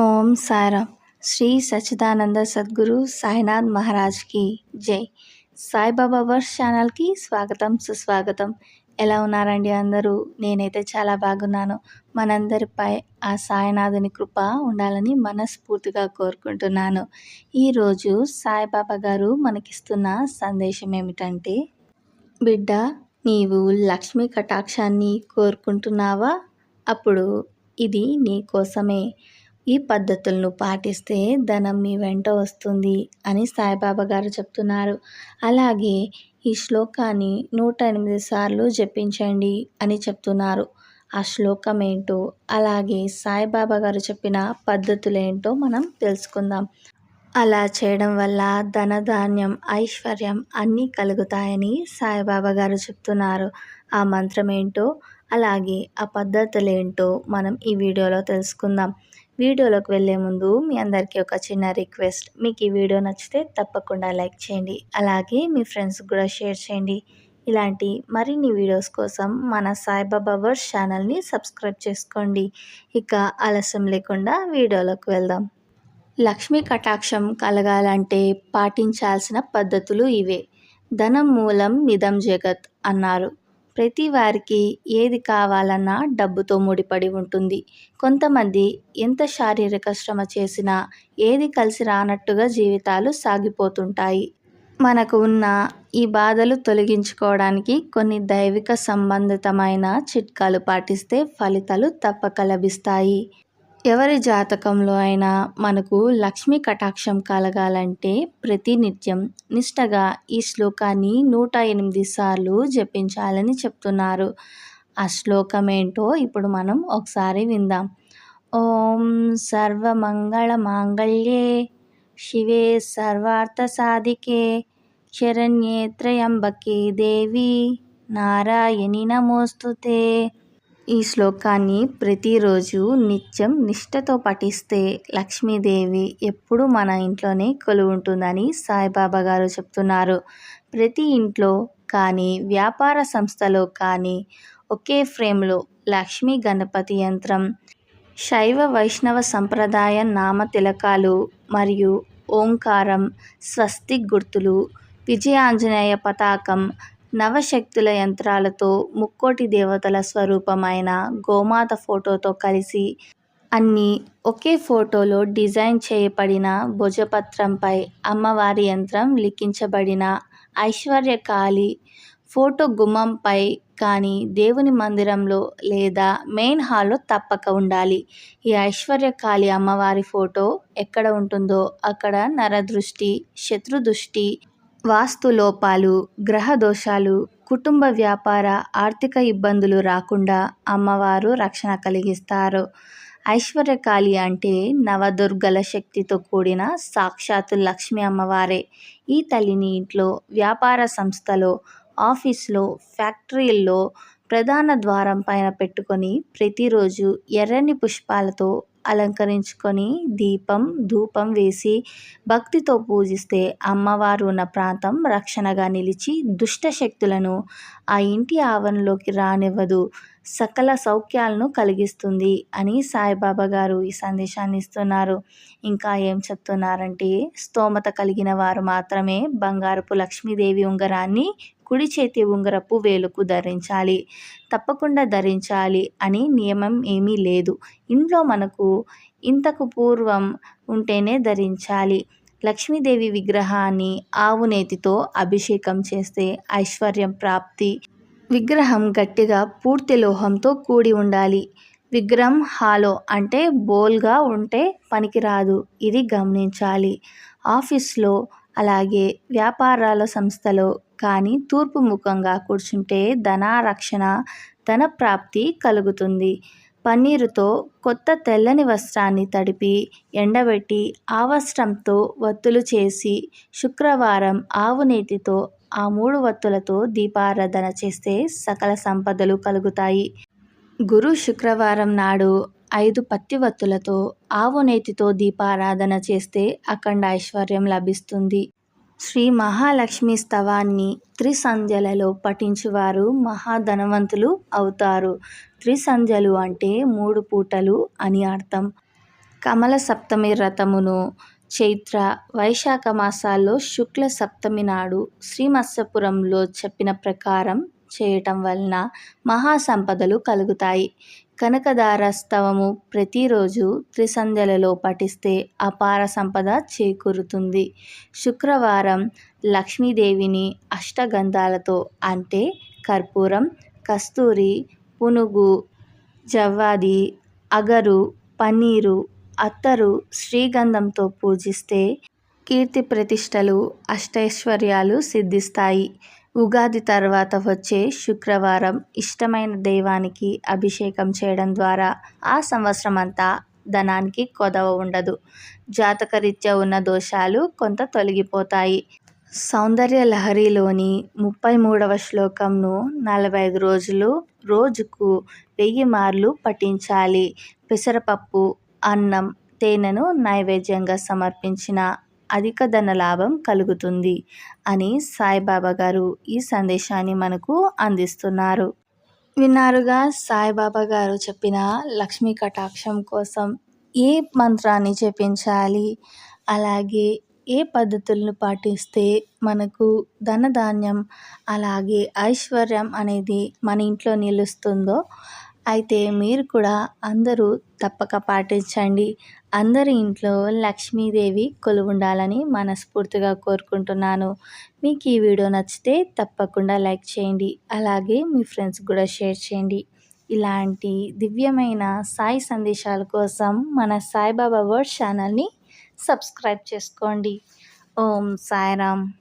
ఓం సారం. శ్రీ సచ్చిదానంద సద్గురు సాయినాథ్ మహారాజ్కి జై. సాయిబాబా వర్స్ ఛానల్కి స్వాగతం సుస్వాగతం. ఎలా ఉన్నారండి అందరూ? నేనైతే చాలా బాగున్నాను. మనందరిపై ఆ సాయినాథుని కృప ఉండాలని మనస్ఫూర్తిగా కోరుకుంటున్నాను. ఈరోజు సాయిబాబా గారు మనకిస్తున్న సందేశం ఏమిటంటే బిడ్డ నీవు లక్ష్మీ కటాక్షాన్ని కోరుకుంటున్నావా? అప్పుడు ఇది నీ కోసమే. ఈ పద్ధతులను పాటిస్తే ధనం మీ వెంట వస్తుంది అని సాయిబాబా గారు చెప్తున్నారు. అలాగే ఈ శ్లోకాన్ని నూట ఎనిమిది సార్లు జపించండి అని చెప్తున్నారు. ఆ శ్లోకం ఏంటో అలాగే సాయిబాబా గారు చెప్పిన పద్ధతులేంటో మనం తెలుసుకుందాం. అలా చేయడం వల్ల ధనధాన్యం ఐశ్వర్యం అన్నీ కలుగుతాయని సాయిబాబా గారు చెప్తున్నారు. ఆ మంత్రం ఏంటో అలాగే ఆ పద్ధతులు ఏంటో మనం ఈ వీడియోలో తెలుసుకుందాం. వీడియోలోకి వెళ్ళే ముందు మీ అందరికీ ఒక చిన్న రిక్వెస్ట్. మీకు ఈ వీడియో నచ్చితే తప్పకుండా లైక్ చేయండి. అలాగే మీ ఫ్రెండ్స్కి కూడా షేర్ చేయండి. ఇలాంటి మరిన్ని వీడియోస్ కోసం మన సాయిబాబా వర్స్ ఛానల్ని సబ్స్క్రైబ్ చేసుకోండి. ఇక ఆలస్యం లేకుండా వీడియోలోకి వెళ్దాం. లక్ష్మీ కటాక్షం కలగాలంటే పాటించాల్సిన పద్ధతులు ఇవే. ధనం మూలం మిదం జగత్ అన్నారు. ప్రతి వారికి ఏది కావాలన్నా డబ్బుతో ముడిపడి ఉంటుంది. కొంతమంది ఎంత శారీరక శ్రమ చేసినా ఏది కలిసి రానట్టుగా జీవితాలు సాగిపోతుంటాయి. మనకు ఉన్న ఈ బాధలు తొలగించుకోవడానికి కొన్ని దైవిక సంబంధితమైన చిట్కాలు పాటిస్తే ఫలితాలు తప్పక లభిస్తాయి. ఎవరి జాతకంలో అయినా మనకు లక్ష్మీ కటాక్షం కలగాలంటే ప్రతినిత్యం నిష్టగా ఈ శ్లోకాన్ని నూట ఎనిమిది సార్లు జపించాలని చెప్తున్నారు. ఆ శ్లోకం ఏంటో ఇప్పుడు మనం ఒకసారి విందాం. ఓం సర్వమంగళ మాంగళ్యే శివే సర్వార్థ సాధికే శరణ్యే త్రయంబకే దేవి నారాయణి నమోస్తుతే ఈ శ్లోకాన్ని ప్రతిరోజు నిత్యం నిష్టతో పఠిస్తే లక్ష్మీదేవి ఎప్పుడు మన ఇంట్లోనే కొలువుంటుందని సాయిబాబా గారు చెప్తున్నారు. ప్రతి ఇంట్లో కానీ వ్యాపార సంస్థలో కానీ ఒకే ఫ్రేమ్లో లక్ష్మీ గణపతి యంత్రం శైవ వైష్ణవ సంప్రదాయ నామ తిలకాలు మరియు ఓంకారం స్వస్తిక్ గుర్తులు విజయాంజనేయ పతాకం నవశక్తుల యంత్రాలతో ముక్కోటి దేవతల స్వరూపమైన గోమాత ఫోటోతో కలిసి అన్నీ ఒకే ఫోటోలో డిజైన్ చేయబడిన భుజపత్రంపై అమ్మవారి యంత్రం లిఖించబడిన ఐశ్వర్యకాళి ఫోటో గుమ్మంపై కానీ దేవుని మందిరంలో లేదా మెయిన్ హాల్లో తప్పక ఉండాలి. ఈ ఐశ్వర్యకాళి అమ్మవారి ఫోటో ఎక్కడ ఉంటుందో అక్కడ నరదృష్టి శత్రుదృష్టి వాస్తు లోపాలు గ్రహ దోషాలు కుటుంబ వ్యాపార ఆర్థిక ఇబ్బందులు రాకుండా అమ్మవారు రక్షణ కలిగిస్తారు. ఐశ్వర్యకాళి అంటే నవదుర్గల శక్తితో కూడిన సాక్షాత్తు లక్ష్మీ అమ్మవారే. ఈ తల్లిని ఇంట్లో వ్యాపార సంస్థలో ఆఫీస్లో ఫ్యాక్టరీల్లో ప్రధాన ద్వారం పైన పెట్టుకొని ప్రతిరోజు ఎర్రని పుష్పాలతో అలంకరించుకొని దీపం ధూపం వేసి భక్తితో పూజిస్తే అమ్మవారు ఉన్న ప్రాంతం రక్షణగా నిలిచి దుష్ట శక్తులను ఆ ఇంటి ఆవరణలోకి రానివ్వదు. సకల సౌఖ్యాలను కలిగిస్తుంది అని సాయిబాబా గారు ఈ సందేశాన్ని ఇస్తున్నారు. ఇంకా ఏం చెప్తున్నారంటే స్తోమత కలిగిన వారు మాత్రమే బంగారపు లక్ష్మీదేవి ఉంగరాన్ని కుడి చేతి ఉంగరపు వేలుకు ధరించాలి. తప్పకుండా ధరించాలి అని నియమం ఏమీ లేదు. ఇంట్లో మనకు ఇంతకు పూర్వం ఉంటేనే ధరించాలి. లక్ష్మీదేవి విగ్రహాన్ని ఆవు నేతితో అభిషేకం చేస్తే ఐశ్వర్యం ప్రాప్తి విగ్రహం గట్టిగా పూర్తి లోహంతో కూడి ఉండాలి. విగ్రహం హాలో అంటే బోల్గా ఉంటే పనికిరాదు. ఇది గమనించాలి. ఆఫీస్లో అలాగే వ్యాపారాల సంస్థలో కానీ తూర్పు ముఖంగా కూర్చుంటే ధనారక్షణ ధన ప్రాప్తి కలుగుతుంది. పన్నీరుతో కొత్త తెల్లని వస్త్రాన్ని తడిపి ఎండబెట్టి ఆ వస్త్రంతో వత్తులు చేసి శుక్రవారం ఆవు నీటితో ఆ మూడు వత్తులతో దీపారాధన చేస్తే సకల సంపదలు కలుగుతాయి. గురు శుక్రవారం నాడు ఐదు పత్తి వత్తులతో ఆవు నేతితో దీపారాధన చేస్తే అఖండ ఐశ్వర్యం లభిస్తుంది. శ్రీ మహాలక్ష్మి స్తవాన్ని త్రిసంధ్యలలో పఠించువారు మహాధనవంతులు అవుతారు. త్రిసంధ్యలు అంటే మూడు పూటలు అని అర్థం. కమల సప్తమి వ్రతమును చైత్ర వైశాఖ మాసాల్లో శుక్ల సప్తమి నాడు శ్రీమత్సపురంలో చెప్పిన ప్రకారం చేయటం వలన మహాసంపదలు కలుగుతాయి. కనకదార స్తవము ప్రతిరోజు త్రిసంధ్యలలో పఠిస్తే అపార సంపద చేకూరుతుంది. శుక్రవారం లక్ష్మీదేవిని అష్టగంధాలతో అంటే కర్పూరం కస్తూరి పునుగు జవ్వాది అగరు పన్నీరు అత్తరు శ్రీగంధంతో పూజిస్తే కీర్తి ప్రతిష్టలు అష్టైశ్వర్యాలు సిద్ధిస్తాయి. ఉగాది తర్వాత వచ్చే శుక్రవారం ఇష్టమైన దైవానికి అభిషేకం చేయడం ద్వారా ఆ సంవత్సరం అంతా ధనానికి కొదవ ఉండదు. జాతకరీత్యా ఉన్న దోషాలు కొంత తొలగిపోతాయి. సౌందర్య లహరిలోని ముప్పై మూడవ శ్లోకంను నలభై ఐదు రోజులు రోజుకు వెయ్యి మార్లు పఠించాలి. పెసరపప్పు అన్నం తేనెను నైవేద్యంగా సమర్పించిన అధిక ధన లాభం కలుగుతుంది అని సాయిబాబా గారు ఈ సందేశాన్ని మనకు అందిస్తున్నారు. విన్నారుగా సాయిబాబా గారు చెప్పిన లక్ష్మీ కటాక్షం కోసం ఏ మంత్రాన్ని జపించాలి? అలాగే ఏ పద్ధతులను పాటిస్తే మనకు ధనధాన్యం అలాగే ఐశ్వర్యం అనేది మన ఇంట్లో నిలుస్తుందో అయితే మీరు కూడా అందరూ తప్పక పాటించండి. అందరి ఇంట్లో లక్ష్మీదేవి కొలువుండాలని మనస్ఫూర్తిగా కోరుకుంటున్నాను. మీకు ఈ వీడియో నచ్చితే తప్పకుండా లైక్ చేయండి. అలాగే మీ ఫ్రెండ్స్ కూడా షేర్ చేయండి. ఇలాంటి దివ్యమైన సాయి సందేశాల కోసం మన సాయిబాబా వర్డ్ ఛానల్ని సబ్స్క్రైబ్ చేసుకోండి. ఓం సాయిరామ్.